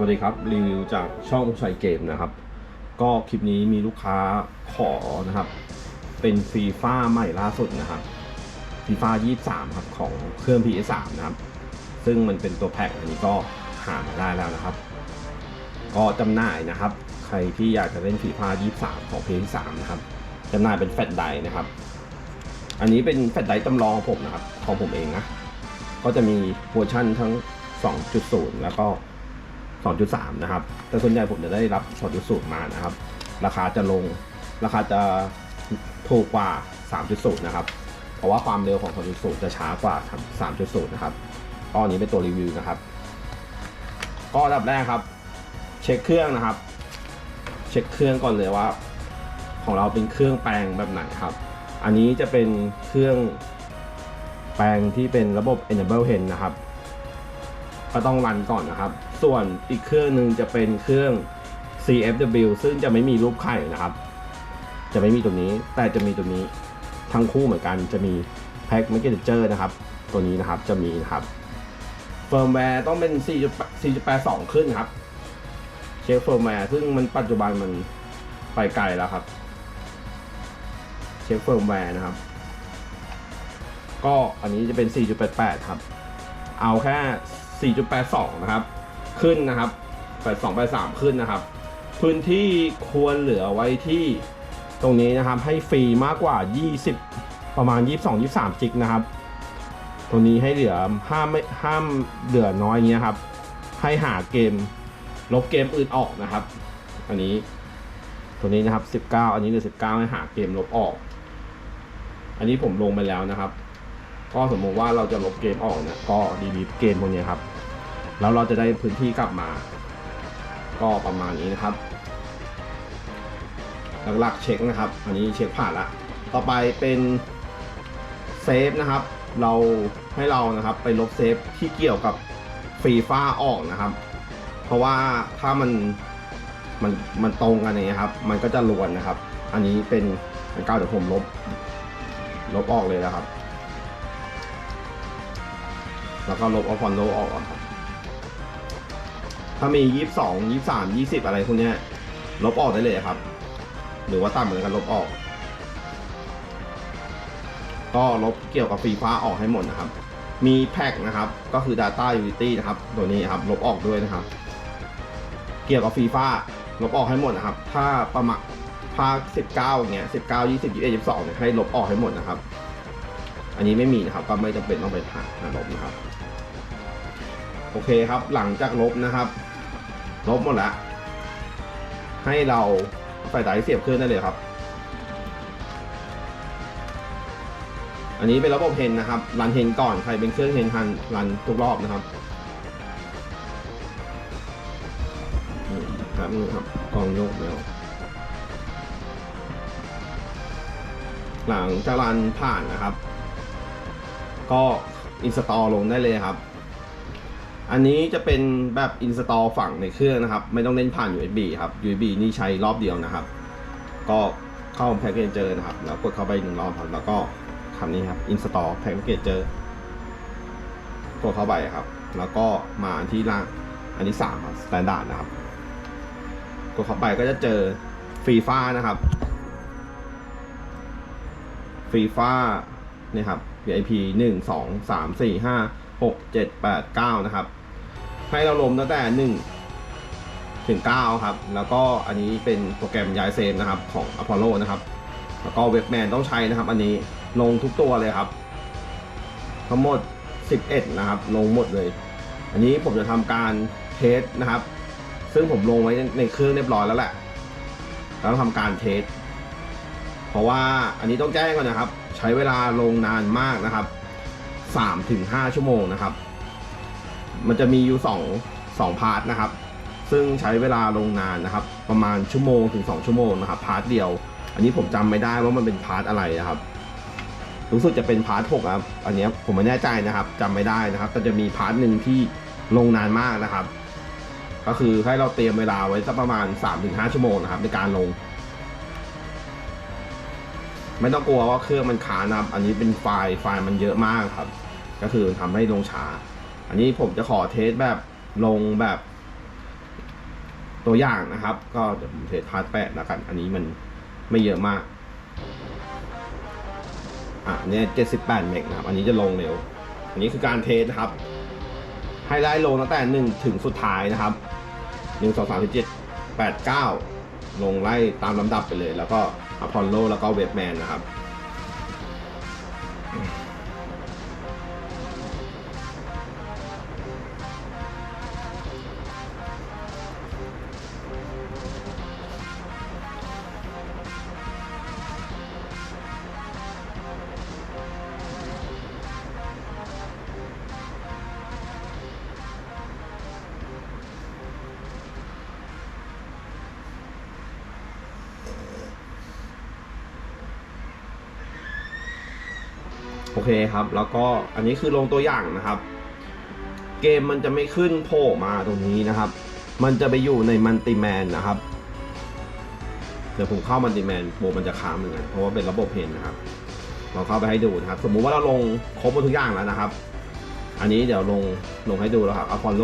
วัสดีครับ รีวิวจากช่องใส่เกมนะครับ ก็คลิปนี้มีลูกค้าขอนะครับ เป็นฟีฟ่าใหม่ล่าสุดนะครับฟีฟ่า23 ครับ ของเครื่อง PS3 นะครับ ซึ่งมันเป็นตัวแพ็คอันนี้ก็หามาได้แล้วนะครับ ก็จำหน่ายนะครับ ใครที่อยากจะเล่นฟีฟ่า23 ของ PS3 นะครับจำหน่ายเป็นแฟลชไดนะครับ อันนี้เป็นแฟลชไดจำลองของผมนะครับของผมเองนะก็จะมีเวอร์ชันทั้ง 2.0 แล้วก็ 2.3 นะครับ แต่ส่วนใหญ่ผมจะได้รับ 2.0 มานะครับ ราคาจะลง ราคาจะถูกกว่า 3.0 นะครับ เพราะว่าความเร็วของ 2.0 จะช้ากว่า 3.0 นะครับก็อันนี้เป็นตัวรีวิวนะครับก็อันดับแรกครับ เช็คเครื่องนะครับ เช็คเครื่องก่อนเลยว่า ของเราเป็นเครื่องแปลงแบบไหนครับ อันนี้จะเป็นเครื่องแปลงที่เป็นระบบ enable hen นะครับ ก็ต้องรันก่อนนะครับ ส่วนอีกเครื่องหนึ่งจะเป็นเครื่อง CFW ซึ่งจะไม่มีรูปไข่นะครับ จะไม่มีตัวนี้ แต่จะมีตัวนี้ทั้งคู่เหมือนกันจะมี Pack Manager นะครับ ตัวนี้นะครับจะมีนะครับเฟิร์มแวร์ต้องเป็น 4.82 ขึ้นครับ เช็คเฟิร์มแวร์ซึ่งมันปัจจุบันมันไปไกลแล้วครับ เช็คเฟิร์มแวร์นะครับ ก็อันนี้จะเป็น 4.88 ครับ เอาแค่ 4.82 นะครับ ขึ้นนะครับ 82 83 ขึ้นนะครับ พื้นที่ควรเหลือไว้ที่ตรงนี้นะครับ ให้ฟรีมากกว่า 20 ประมาณ 22 23 จิกนะครับ ตรงนี้ให้เหลือห้ามไม่ห้ามเหลือน้อยเงี้ยครับ ให้หาเกม ลบเกมอื่นออกนะครับ อันนี้ ตัวนี้นะครับ 19 อันนี้เหลือ19 ให้หาเกมลบออก อันนี้ผมลงไปแล้วนะครับ ก็สมมติว่าเราจะลบเกมออกเนี่ยก็ดีลีทเกมพวกนี้ครับ แล้วเราจะได้พื้นที่กลับมา ก็ประมาณนี้นะครับ หลักๆเช็คนะครับ อันนี้เช็คผ่านละ ต่อไปเป็นเซฟนะครับ เราให้เรานะครับไปลบเซฟที่เกี่ยวกับฟรีฟ้าออกนะครับ เพราะว่าถ้ามันมันมันตรงกันอย่างเงี้ยครับ มันก็จะลวนนะครับ อันนี้เป็นอันเก้าเดี๋ยวผมลบ ลบออกเลยนะครับ แล้วก็ลบเอาฟอนโลออกครับ ถ้ามียี่สิบสองยี่สามยี่สิบอะไรพวกนี้ลบออกได้เลยครับ หรือว่าต่ำเหมือนกันลบออก ก็ลบเกี่ยวกับฟรีฟ้าออกให้หมดนะครับ มีแพ็กนะครับ ก็คือ Data Unity นะครับ ตัวนี้ครับ ลบออกด้วยนะครับ เกี่ยวกับฟรีฟ้าลบออกให้หมดนะครับ ถ้าประมาณภาค19อย่างเงี้ย19 20 21 22เนี่ยให้ลบออกให้หมดนะครับ อันนี้ไม่มีนะครับ ก็ไม่จำเป็นต้องไปหาหาลบนะครับ อเคครับ หลังจากลบนะครับ ลบหมดแล้วให้เราไฟไดเสียบเครื่องได้เลยครับ อันนี้เป็นระบบเฮนนะครับ รันเฮนก่อน ใครเป็นเครื่องเฮนทันรันทุกรอบนะครับอืมครับนี่ครับกองโยกแล้วหลังจากรันผ่านนะครับ ก็อินสตอลลงได้เลยครับ อันนี้จะเป็นแบบอินสตอลฝั่งในเครื่องนะครับ ไม่ต้องเล่นผ่าน USB ครับ USB นี่ใช้รอบเดียวนะครับ ก็เข้าแพ็กเกจเจอร์นะครับ แล้วกดเข้าไปหนึ่งรอบครับแล้วก็คำนี้ครับ install package กดเข้าไปครับ แล้วก็มาที่ล่างอันที่3ครับ standard นะครับกดเข้าไปก็จะเจอฟรีฟ้านะครับฟรีฟ้านี่ครับ VIP 1 2 3 4 5 6 7 8 9 นะครับ ให้เราลมตั้งแต่1ถึง9ครับ แล้วก็อันนี้เป็นโปรแกรมย้ายเซฟนะครับของ Apollo นะครับ แล้วก็เว็บแมนต้องใช้นะครับ อันนี้ลงทุกตัวเลยครับ ทั้งหมด 11 นะครับ ลงหมดเลย อันนี้ผมจะทำการเทสนะครับ ซึ่งผมลงไว้ในเครื่องเรียบร้อยแล้วแหละแล้วทำการเทสเพราะว่าอันนี้ต้องแจ้งก่อนนะครับ ใช้เวลาลงนานมากนะครับ3ถึง5ชั่วโมงนะครับ มันจะมีอยู่2 2พาร์ทนะครับ ซึ่งใช้เวลาลงนานนะครับ ประมาณชั่วโมงถึง2ชั่วโมงนะครับพาร์ทเดียว อันนี้ผมจำไม่ได้ว่ามันเป็นพาร์ทอะไรนะครับรู้สึกจะเป็นพาร์ทหกครับ อันนี้ผมไม่แน่ใจนะครับจำไม่ได้นะครับ แต่จะมีพาร์ทหนึ่งที่ลงนานมากนะครับ ก็คือให้เราเตรียมเวลาไว้สักประมาณ 3-5 ชั่วโมงนะครับ ในการลง ไม่ต้องกลัวว่าเครื่องมันค้างนะครับ อันนี้เป็นไฟล์ไฟล์มันเยอะมากครับ ก็คือทำให้ลงช้า อันนี้ผมจะขอเทสแบบลงแบบตัวอย่างนะครับ ก็เดี๋ยวผมเทสพาร์ทแปดแล้วกัน อันนี้มันไม่เยอะมาก อะเนี่ยเจ็ดสิบแปดเมกนะครับ อันนี้จะลงเร็ว อันนี้คือการเทสนะครับ ให้ได้ลงตั้งแต่หนึ่งถึงสุดท้ายนะครับหนึ่งสองสามสี่เจ็ดแปดเก้าลงไล่ตามลำดับไปเลย แล้วก็อพอลโลแล้วก็เวบแมนนะครับ โอเคครับ แล้วก็อันนี้คือลงตัวอย่างนะครับ เกมมันจะไม่ขึ้นโผล่มาตรงนี้นะครับ มันจะไปอยู่ในมันติแมนนะครับ เดี๋ยวผมเข้ามันติแมนโปรมันจะค้างเหมือนกันเพราะว่าเป็นระบบเพนนะครับ เราเข้าไปให้ดูนะครับ สมมุติว่าเราลงครบหมดทุกอย่างแล้วนะครับ อันนี้เดี๋ยวลงลงให้ดูแล้วครับอพอลโล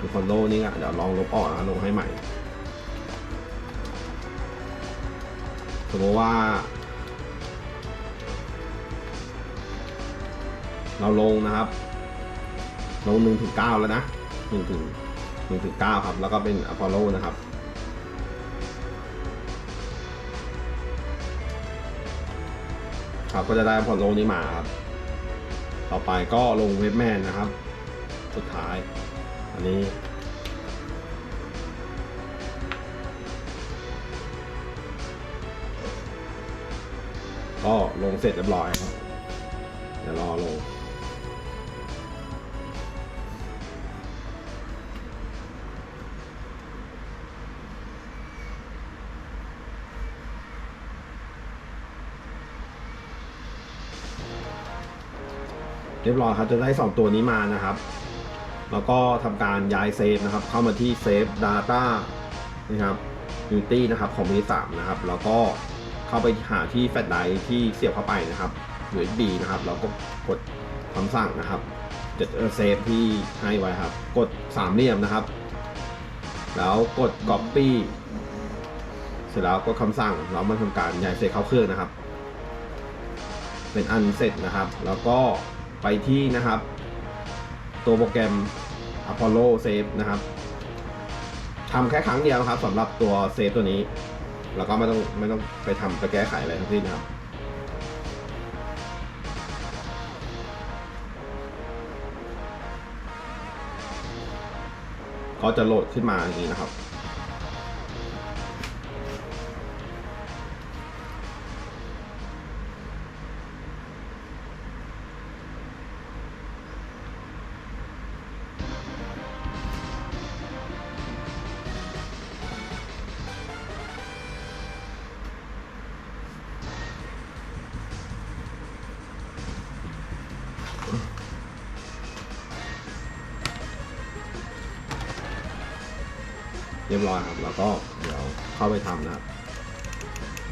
อพอลโลนี่ก็เดี๋ยวลองลบออกนะลงให้ใหม่ สมมติว่า เราลงนะครับ ลงหนึ่งถึงเก้าแล้วนะหนึ่งถึงหนึ่งถึงเก้าครับ แล้วก็เป็นอพอลโลนะครับครับก็จะได้อพอลโลนี้มาครับ ต่อไปก็ลงเว็บแมนนะครับ สุดท้าย อันนี้ ก็ลงเสร็จเรียบร้อยครับ เดี๋ยวรอลง เรียบร้อยครับจะได้ 2 ตัวนี้มานะครับ แล้วก็ทำการย้ายเซฟนะครับ เข้ามาที่เซฟ Data นะครับ Unity นะครับของ V3 นะครับ แล้วก็เข้าไปหาที่แฟลชไดรฟ์ที่เสียบเข้าไปนะครับ USB นะครับแล้วก็กดคำสั่งนะครับจะเซฟที่ให้ไว้ครับ กดสามเหลี่ยมนะครับ แล้วกด Copy เสร็จแล้วก็คำสั่งแล้วมันทำการย้ายเซฟเข้าเครื่องนะครับ เป็นอันเสร็จนะครับ แล้วก็ ไปที่นะครับ ตัวโปรแกรม Apollo Save นะครับทำแค่ครั้งเดียวครับสำหรับตัวเซฟตัวนี้ แล้วก็ไม่ต้องไม่ต้องไปทำไปแก้ไขอะไรทั้งสิ้นครับก็จะโหลดขึ้นมาอย่างนี้นะครับ เรียบร้อยครับ แล้วก็เดี๋ยวเข้าไปทำนะครับ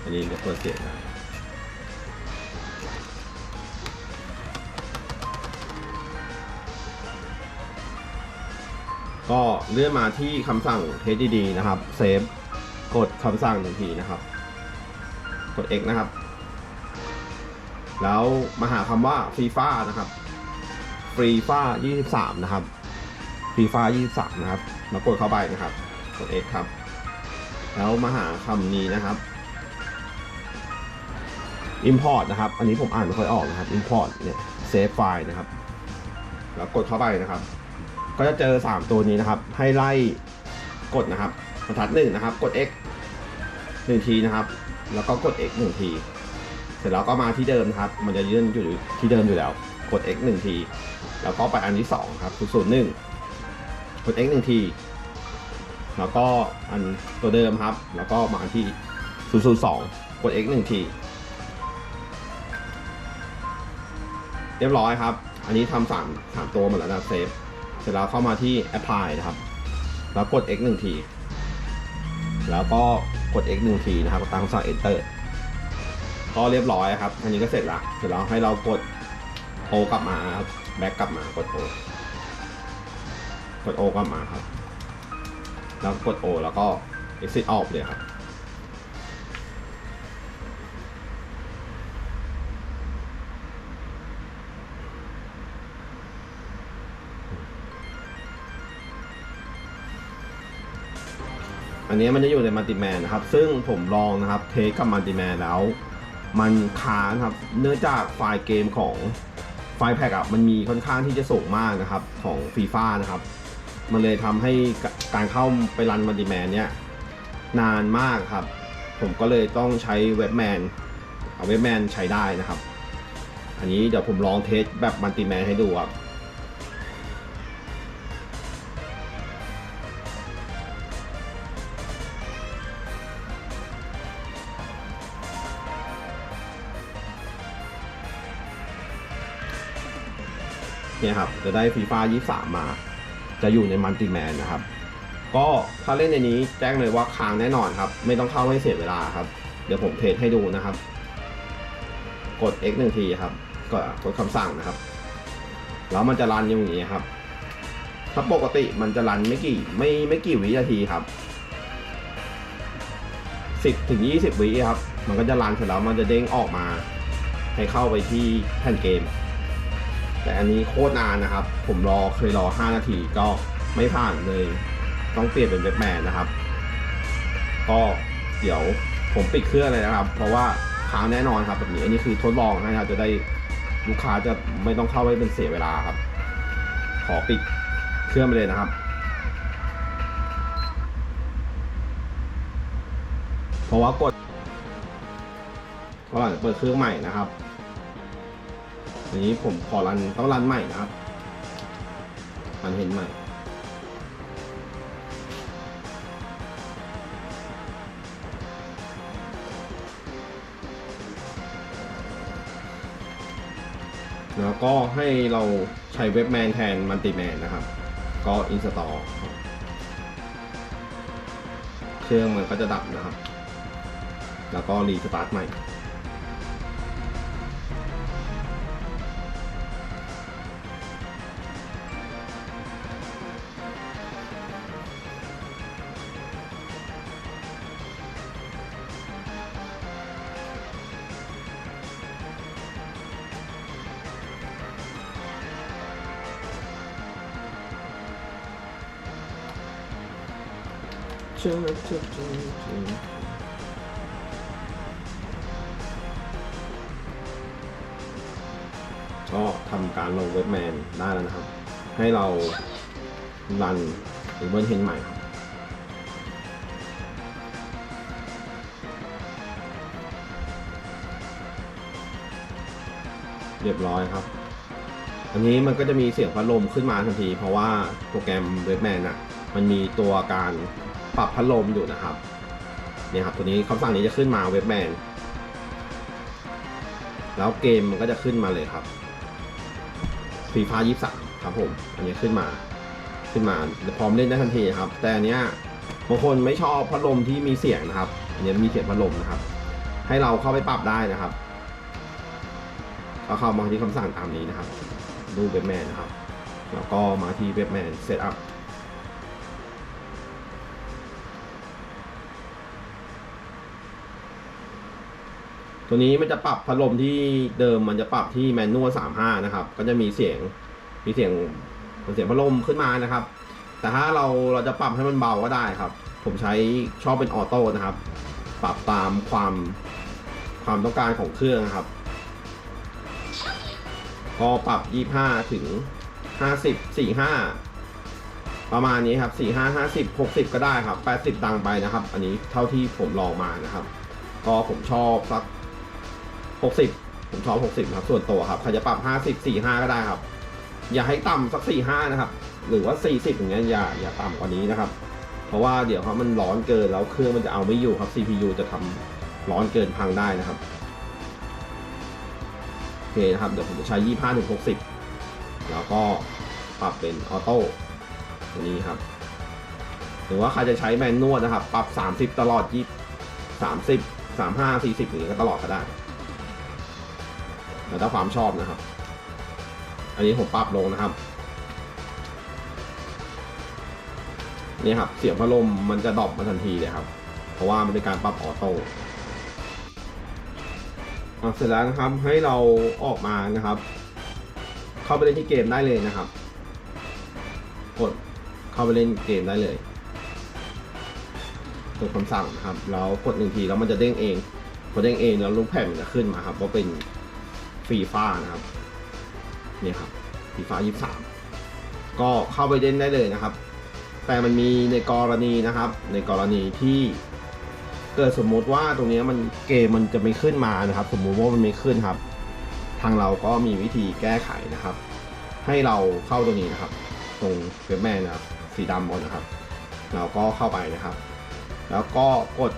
อันนี้เดี๋ยวเปิดเสียงนะก็เลื่อนมาที่คำสั่ง HDD นะครับเซฟกดคำสั่งหนึ่งทีนะครับ กด X นะครับ แล้วมาหาคำว่าฟรีฟ้านะครับฟรีฟ้า23 นะครับฟรีฟ้า23 นะครับ มากดเข้าไปนะครับ กด X ครับ แล้วมาหาคำนี้นะครับ Import นะครับ อันนี้ผมอ่านไม่ค่อยออกนะครับ Import เนี่ย Save File นะครับ แล้วกดเข้าไปนะครับ ก็จะเจอ 3 ตัวนี้นะครับ ให้ไล่กดนะครับบรรทัดหนึ่งนะครับ กด X หนึ่งทีนะครับ แล้วก็กด X หนึ่งที เสร็จแล้วก็มาที่เดิมนะครับ มันจะยื่นอยู่ที่เดิมอยู่แล้ว กด X หนึ่งที แล้วก็ไปอันที่สองครับศูนย์หนึ่งกด X หนึ่งที แล้วก็อันตัวเดิมครับ แล้วก็มาที่ 002 กด x 1ทีเรียบร้อยครับ อันนี้ทำสามสามตัวหมดแล้วนะเซฟ เสร็จแล้วเข้ามาที่ apply นะครับ แล้วกด x 1ทีแล้วก็กด x 1ทีนะครับตามคำสั่ง enter ก็เรียบร้อยครับ อันนี้ก็เสร็จละเสร็จแล้วให้เรากด o กลับมาครับ back กลับมากด o กด o กลับมาครับ แล้วกด O แล้วก็ exit ออกเลยครับ อันนี้มันจะอยู่ในมัลติแมนนะครับ ซึ่งผมลองนะครับเทสกับมัลติแมนแล้ว มันค้างครับ เนื่องจากไฟล์เกมของไฟล์แพ็กอะมันมีค่อนข้างที่จะสูงมากนะครับ ของฟีฟ่านะครับ มันเลยทำให้การเข้าไปรันมัลติแมนเนี่ยนานมากครับ ผมก็เลยต้องใช้เว็บแมนเอาเว็บแมนใช้ได้นะครับ อันนี้เดี๋ยวผมลองเทสแบบมัลติแมนให้ดูครับเนี่ยครับ จะได้ฟีฟ่า23 มา จะอยู่ในมัลติแมนนะครับ ก็ถ้าเล่นในนี้แจ้งเลยว่าค้างแน่นอนครับ ไม่ต้องเข้าให้เสียเวลาครับ เดี๋ยวผมเทสให้ดูนะครับ กด X หนึ่งทีครับก็กดคำสั่งนะครับ แล้วมันจะรันอย่างนี้ครับ ถ้าปกติมันจะรันไม่กี่ไม่ไม่กี่วินาทีครับ10ถึง20วิครับ มันก็จะรันเสร็จแล้วมันจะเด้งออกมา ให้เข้าไปที่แผ่นเกม แต่อันนี้โคตรนานนะครับ ผมรอเคยรอ 5 นาทีก็ไม่ผ่านเลย ต้องเปลี่ยนเป็นเว็บแมนนะครับ ก็เดี๋ยวผมปิดเครื่องเลยนะครับ เพราะว่าค้างแน่นอนครับแบบนี้ อันนี้คือทดลองนะครับ จะได้ลูกค้าจะไม่ต้องเข้าไปเป็นเสียเวลาครับ ขอปิดเครื่องไปเลยนะครับ เพราะว่ากดก็หลังจากเปิดเครื่องใหม่นะครับ อันนี้ผมขอรันต้องรันใหม่นะครับรันเห็นใหม่ แล้วก็ให้เราใช้เว็บแมนแทนมัลติแมนนะครับ ก็อินสตอลเครื่องมันก็จะดับนะครับ แล้วก็รีสตาร์ทใหม่ ก็ทำการลงเว็บแมนได้แล้วนะครับ ให้เรารันหรือเบิร์นเฮนใหม่ครับเรียบร้อยครับ อันนี้มันก็จะมีเสียงพัดลมขึ้นมาทันที เพราะว่าโปรแกรมเว็บแมนอะ มันมีตัวการ ปรับพัดลมอยู่นะครับเนี่ยครับตัวนี้คำสั่งนี้จะขึ้นมาเว็บแมนแล้วเกมมันก็จะขึ้นมาเลยครับฟีฟา23ครับผม อันนี้ขึ้นมา ขึ้นมาพร้อมเล่นได้ทันทีครับ แต่อันเนี้ยบางคนไม่ชอบพัดลมที่มีเสียงนะครับ อันนี้มีเสียงพัดลมนะครับ ให้เราเข้าไปปรับได้นะครับก็เข้ามาที่คำสั่งตามนี้นะครับ ดูเว็บแมนนะครับ แล้วก็มาที่เว็บแมนเซตอัพ ตัวนี้มันจะปรับพัดลมที่เดิมมันจะปรับที่แมนนวล35นะครับ ก็จะมีเสียงมีเสียงเสียงพัดลมขึ้นมานะครับ แต่ถ้าเราเราจะปรับให้มันเบาก็ได้ครับ ผมใช้ชอบเป็นออโต้นะครับ ปรับตามความความต้องการของเครื่องครับก็ปรับ 25 ถึง 50 45 ประมาณนี้ครับ 45 50 60 ก็ได้ครับ 80 ดังไปนะครับ อันนี้เท่าที่ผมลองมานะครับ ก็ผมชอบสัก 60 ผมชอบ 60 ครับ ส่วนตัวครับใครจะปรับ 50 45 ก็ได้ครับ อย่าให้ต่ำสัก 45 นะครับ หรือว่า 40 อย่างเงี้ยอย่าอย่าต่ำกว่านี้นะครับ เพราะว่าเดี๋ยวครับมันร้อนเกินแล้วเครื่องมันจะเอาไม่อยู่ครับ CPU จะทำร้อนเกินพังได้นะครับโอเคนะครับเดี๋ยวผมจะใช้ 25ถึง60 แล้วก็ปรับเป็นออโต้ตัวนี้ครับหรือว่าใครจะใช้แมนนวลนะครับ ปรับ 30 ตลอด20 30 35 40อย่างนี้ก็ตลอดก็ได้ แล้วถ้าความชอบนะครับ อันนี้ผมปรับลงนะครับ นี่ครับ เสียงพัดลมมันจะดรอปมาทันทีเลยครับ เพราะว่ามันเป็นการปรับออโต้เสร็จแล้วนะครับให้เราออกมานะครับ เข้าไปเล่นที่เกมได้เลยนะครับ กดเข้าไปเล่นเกมได้เลยกดคำสั่งนะครับแล้วกดหนึ่งทีแล้วมันจะเด้งเองพอเด้งเองแล้วรูปแผ่นมันจะขึ้นมาครับว่าเป็น ฟรีฟ้านะครับนี่ครับฟรีฟ้ายี่สามก็เข้าไปเล่นได้เลยนะครับ แต่มันมีในกรณีนะครับ ในกรณีที่เกิดสมมติว่าตรงนี้มันเกมมันจะไม่ขึ้นมานะครับ สมมุติว่ามันไม่ขึ้นครับ ทางเราก็มีวิธีแก้ไขนะครับ ให้เราเข้าตรงนี้นะครับ ตรงเว็บแม่นะครับ สีดำบนนะครับ เราก็เข้าไปนะครับ แล้วก็กด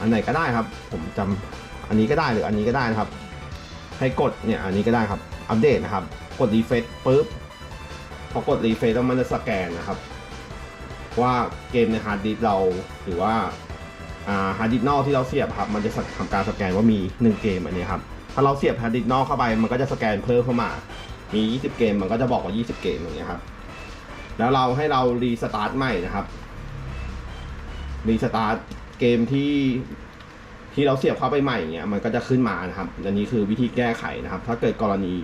อันไหนก็ได้ครับ ผมจำอันนี้ก็ได้หรืออันนี้ก็ได้นะครับ ให้กดเนี่ยอันนี้ก็ได้ครับ อัปเดตนะครับ กดรีเฟซปุ๊บ พอกดรีเฟซแล้วมันจะสแกนนะครับ ว่าเกมในฮาร์ดดิสเราหรือว่าฮาร์ดดิสนอกที่เราเสียบครับ มันจะทำการสแกนว่ามี 1 เกมอันนี้ครับ ถ้าเราเสียบฮาร์ดดิสนอกเข้าไป มันก็จะสแกนเพิ่มเข้ามา มี 20 เกม มันก็จะบอกว่า 20 เกมอย่างเงี้ยครับ แล้วเราให้เรารีสตาร์ทใหม่นะครับ รีสตาร์ทเกมที่ ที่เราเสียบเข้าไปใหม่เงี้ยมันก็จะขึ้นมานะครับอันนี้คือวิธีแก้ไขนะครับ ถ้าเกิดกรณี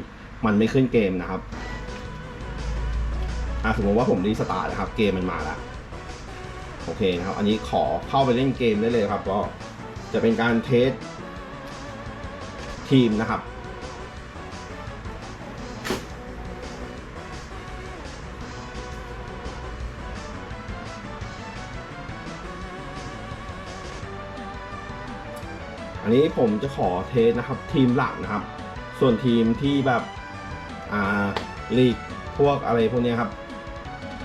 มันไม่ขึ้นเกมนะครับสมมติว่าผมรีสตาร์ทนะครับ เกมมันมาแล้วโอเคนะครับ อันนี้ขอเข้าไปเล่นเกมได้เลยครับ ก็จะเป็นการเทสทีมนะครับ อันนี้ผมจะขอเทสนะครับทีมหลักนะครับ ส่วนทีมที่แบบอ่าลีกพวกอะไรพวกนี้ครับ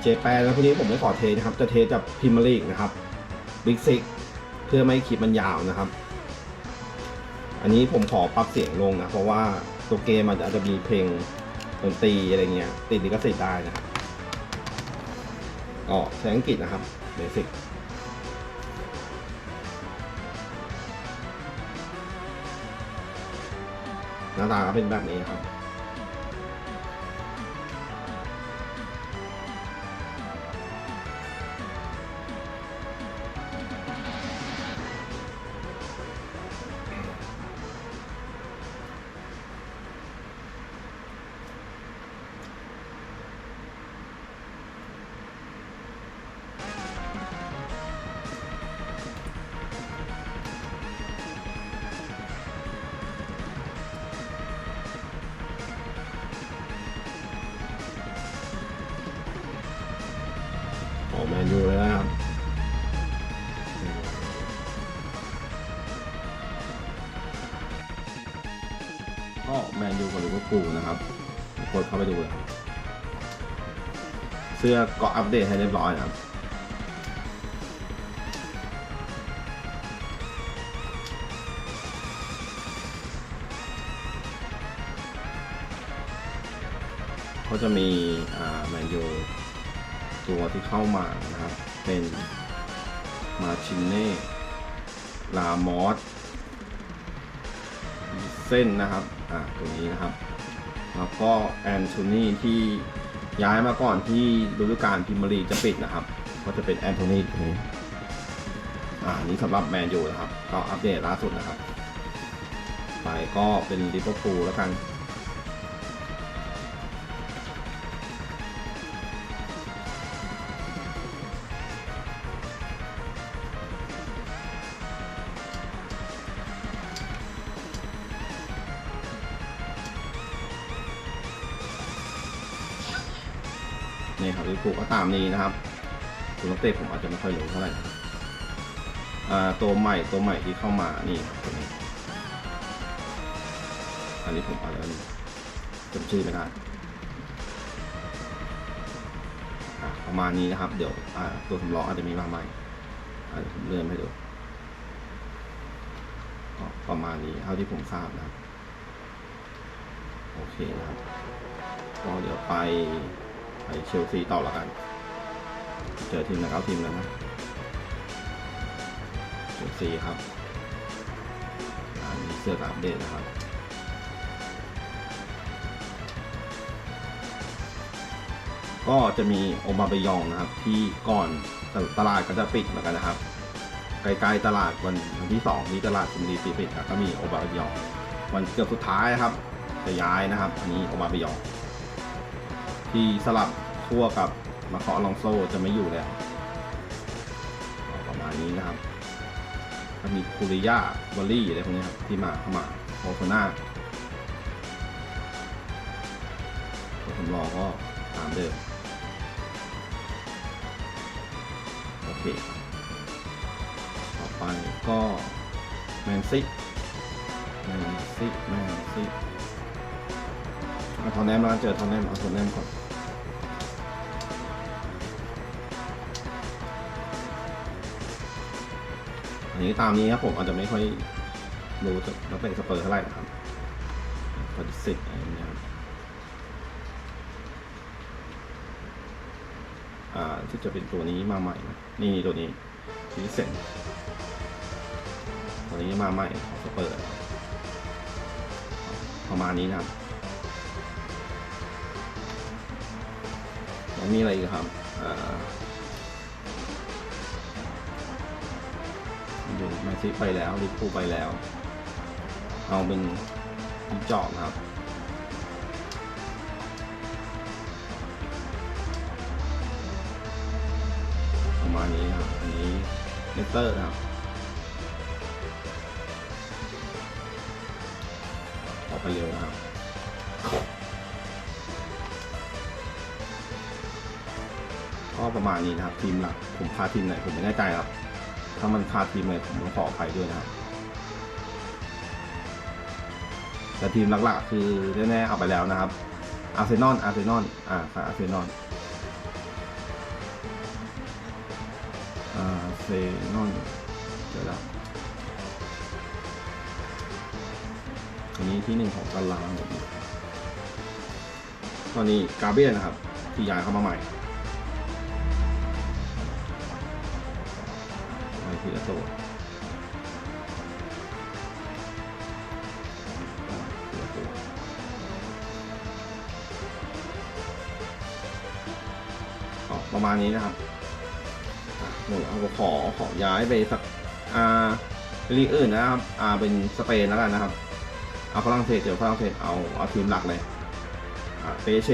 เจแปนแล้วพวกนี้ผมไม่ขอเทสนะครับ จะเทสแบบพิมลีกนะครับบิ๊กซิกเพื่อไม่คลิปมันยาวนะครับ อันนี้ผมขอปรับเสียงลงนะ เพราะว่าตัวเกมมันอาจจะมีเพลงดนตรีอะไรเงี้ยติดลิขสิทธิ์ได้นะครับก็ใช้อังกฤษนะครับเบสิก น้าตาก็เป็นแบบนี้ครับ ก็แมนยูกับลิเวอร์พูลนะครับกดเข้าไปดูเลยเสื้อก็อัปเดตให้เรียบร้อยนะครับก็จะมีแมนยูตัวที่เข้ามานะครับ เป็นมาชินเน่ลามอสเส้นนะครับ อ่าตัวนี้นะครับแล้วก็แอนโทนีที่ย้ายมาก่อนที่ฤดูกาลพิมรีจะปิดนะครับ ก็จะเป็นแอนโทนีตัวนี้อ่านนี้สำหรับแมนยูนะครับ ก็อัปเดตล่าสุดนะครับ ไปก็เป็นลิเวอร์พูลแล้วกัน นี่ครับลิปูก็ตามนี้นะครับตัวนักเตะผมอาจจะไม่ค่อยรู้เท่าไหร่นะครับอ่าตัวใหม่ตัวใหม่ที่เข้ามานี่ครับตัวนี้อันนี้ผมอาจจะจำชื่อไม่ได้ประมาณนี้นะครับ เดี๋ยวอ่าตัวสำรองอาจจะมีมาใหม่อ่าเดี๋ยวผมเลื่อนให้ดูก็ประมาณนี้เท่าที่ผมทราบนะครับ โอเคนะครับก็เดี๋ยวไป ไปเชลซีต่อแล้วกัน เจอทีมนะครับทีมแล้วนะเชลซีครับอ่ามีเสื้อกับอัปเดตนะครับก็จะมีโอบาเบยองนะครับ ที่ก่อนตลาดก็จะปิดเหมือนกันนะครับใกล้ๆตลาดวันวันที่สองนี้ตลาดชลบุรีปิดครับก็มีโอบาเบยองวันเกือบสุดท้ายครับจะย้ายนะครับ อันนี้โอบาเบยอง ที่สลับคั่วกับมาเคาะลองโซจะไม่อยู่แล้วประมาณนี้นะครับก็มีคูริยาบอลลี่อะไรพวกนี้ครับที่มาเข้ามาโอโคนาตัวสำรองก็ตามเดิมโอเค ต่อไปก็แมนซิแมนซิแมนซิเอาทอนแนมแล้วกันเจอทอนแนมเอาทอนแนมก่อน อันนี้ตามนี้ครับผมอาจจะไม่ค่อยรู้จะนักเตะสเปอร์เท่าไหร่นะครับปฏิเสธอะไรอย่างเงี้ยครับอ่าที่จะเป็นตัวนี้มาใหม่นะนี่ตัวนี้พิเศษตัวนี้มาใหม่ของสเปอร์นะคประมาณนี้นะครับแล้วมีอะไรอีกครับ ดูแมนซีไปแล้วลิเวอร์พูไปแล้ว เอาเป็นอีจอกนะครับประมาณนี้ครับ อันนี้เลเตอร์ครับออกไปเร็วนะครับก็ประมาณนี้นะครับ ทีมหลักผมพาทีมไหนผมไม่แน่ใจครับ ถ้ามันพลาดทีมเลยผมต้องขออภัยด้วยนะครับ แต่ทีมหลักๆ คือแน่ๆเอาไปแล้วนะครับ อาร์เซนอล อาร์เซนอล อ่าค่ะอาร์เซนอล อาร์เซนอลเจอแล้วอันนี้ที่หนึ่งของตารางตอนนี้กาเบียนนะครับ ที่ย้ายเข้ามาใหม่ ไปทีละตัวทีละตัวอ๋อประมาณนี้นะครับหนูเอาขอขอย้ายไปสักอ่าลีกอื่นนะครับอ่าเป็นสเปนแล้วกันนะครับ เอาฝรั่งเศสเจอฝรั่งเศสเอาเอาทีมหลักเลยอ่าเปเช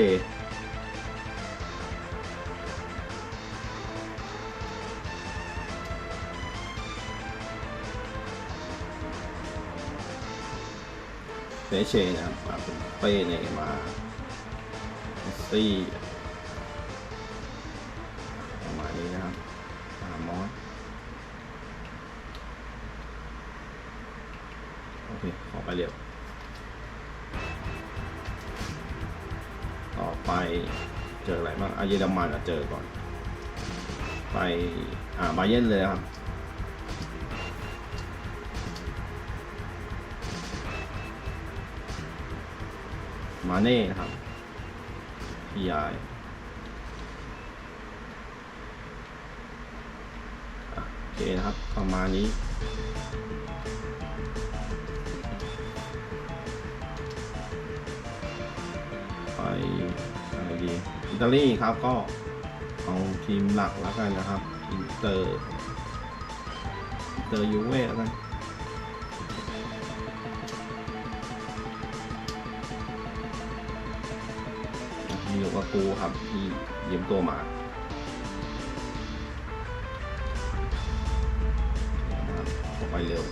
เฟเชนะครับมาเป็นเป้เนี่ยมาเมสซี่ประมาณนี้นะครับอามอสโอเค ขอไปเร็วต่อไปเจออะไรบ้างอาเยอรมันอะเจอก่อน ไปอ่าบาเยนเลยครับ มาเน่นะครับพี่ยายอะโอเคนะครับ ประมาณนี้ ไปอะไรดี อิตาลีครับก็เอาทีมหลักแล้วกันนะครับ อินเตอร์ อินเตอร์ยูเว่แล้วกัน มีลูกากูครับที่ยืมตัวมาไปเร็ว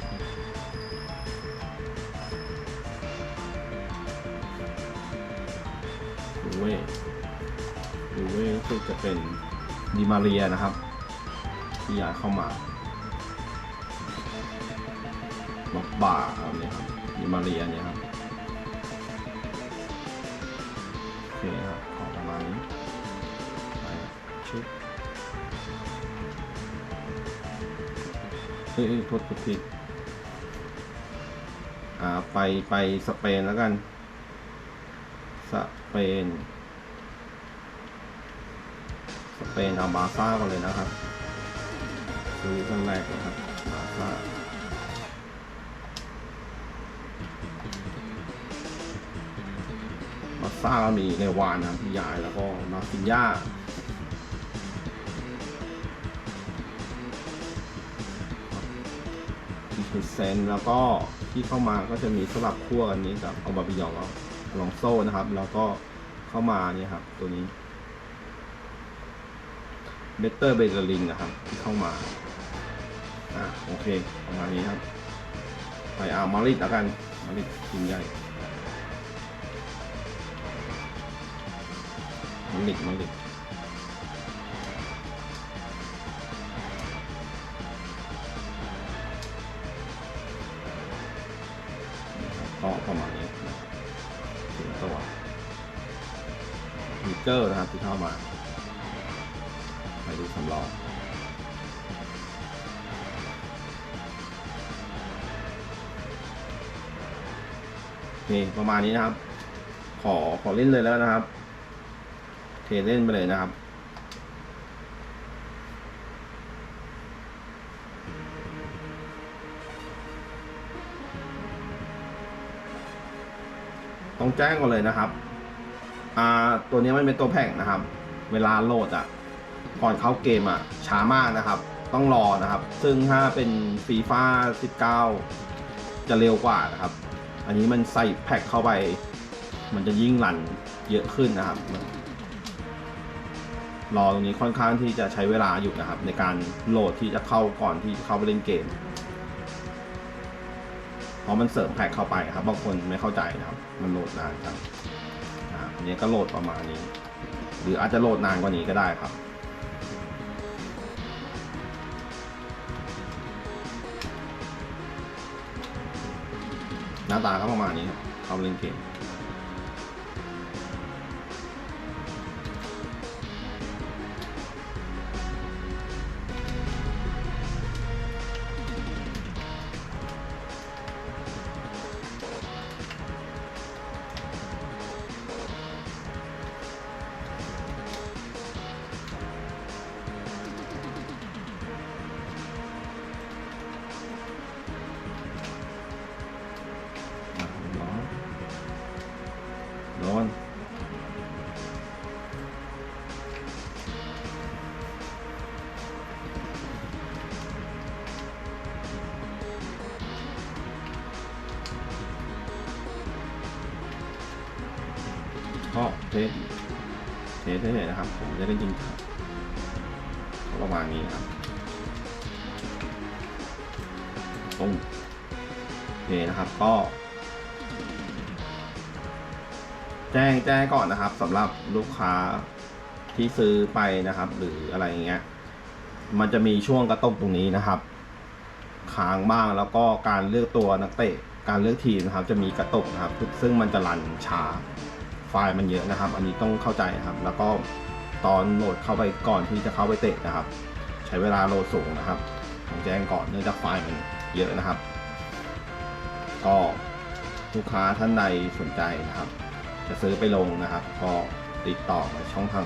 ดูเว่ดูเว่รู้สึกจะเป็นดิมาเรียนะครับ ที่ย้ายเข้ามาล็อกบ่าครับเนี่ยครับดิมาเรียเนี่ยครับโอเคครับ อนชุดเฮ้ยเอ้ยโทษผิดอ่าไปไปสเปนแล้วกัน สเปน สเปนเอาบาซ่าก่อนเลยนะครับซื้อกันแรกนะครับบาซ่า ซ่าก็มีในวานนะครับพี่ยายแล้วก็มาฟินยามีเซนแล้วก็ที่เข้ามาก็จะมีสลับคั่วกันนี้กับเอาบาบิยองแล้วลองโซ่นะครับ แล้วก็เข้ามาเนี่ยครับ ตัวนี้เบเตอร์เบเกอรินนะครับ ที่เข้ามาอะโอเคประมาณนี้ครับไปเอามาริดแล้วกันมาริดกินใหญ่ มาริดมาริดก็ประมาณนี้ถึงตัวมีเกอร์นะครับที่เข้ามา ไปดูสำรองนี่ประมาณนี้นะครับ ขอขอเล่นเลยแล้วนะครับ เทเล่นไปเลยนะครับ ต้องแจ้งก่อนเลยนะครับ อ่า ตัวนี้มันเป็นตัวแผ่งนะครับ เวลาโหลดอะ ก่อนเข้าเกมอะ ช้ามากนะครับ ต้องรอนะครับ ซึ่งถ้าเป็นฟีฟ่า19 จะเร็วกว่านะครับ อันนี้มันใส่แพ็คเข้าไป มันจะยิ่งรันเยอะขึ้นนะครับ รอตรงนี้ค่อนข้างที่จะใช้เวลาอยู่นะครับ ในการโหลดที่จะเข้าก่อนที่เข้าไปเล่นเกมเพราะมันเสริมแพ็คเข้าไปครับบางคนไม่เข้าใจนะครับ มันโหลดนานจังอันนี้ก็โหลดประมาณนี้ หรืออาจจะโหลดนานกว่านี้ก็ได้ครับหน้าตาก็ประมาณนี้ครับเข้าไปเล่นเกม เฉยๆนะครับ ผมจะได้ยิงครับประมาณนี้ครับตรงโอเคนะครับก็ แจ้งแจ้งก่อนนะครับสำหรับลูกค้าที่ซื้อไปนะครับ หรืออะไรอย่างเงี้ย มันจะมีช่วงกระตุกตรงนี้นะครับค้างบ้างแล้วก็การเลือกตัวนักเตะการเลือกทีมนะครับ จะมีกระตุกนะครับ ซึ่งมันจะรันช้า ไฟล์มันเยอะนะครับ อันนี้ต้องเข้าใจนะครับ แล้วก็ตอนโหลดเข้าไปก่อนที่จะเข้าไปเตะนะครับ ใช้เวลาโหลดสูงนะครับต้อแจ้งก่อนเนื่องจากไฟล์มันเยอะนะครับ ก็ลูกค้าท่านใดสนใจนะครับ จะซื้อไปลงนะครับ ก็ติดต่อมาช่องทาง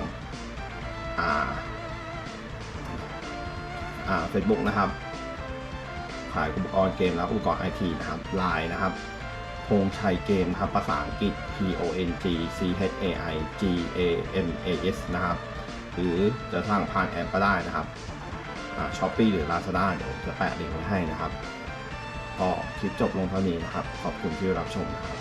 อ่าอ่าเฟซบุ๊กนะครับขายอุปกรณ์เกมและอุปกรณ์ไอทีนะครับไลน์นะครับ พงชัยเกมครับภาษาอังกฤษ P O N G C H A I G A M A S นะครับ หรือจะสร้างผ่านแอปก็ได้นะครับช้อปปี้หรือ Lazada เดี๋ยวจะแปะลิงก์ไว้ให้นะครับ ก็คลิปจบลงเท่านี้นะครับ ขอบคุณที่รับชมนะครับ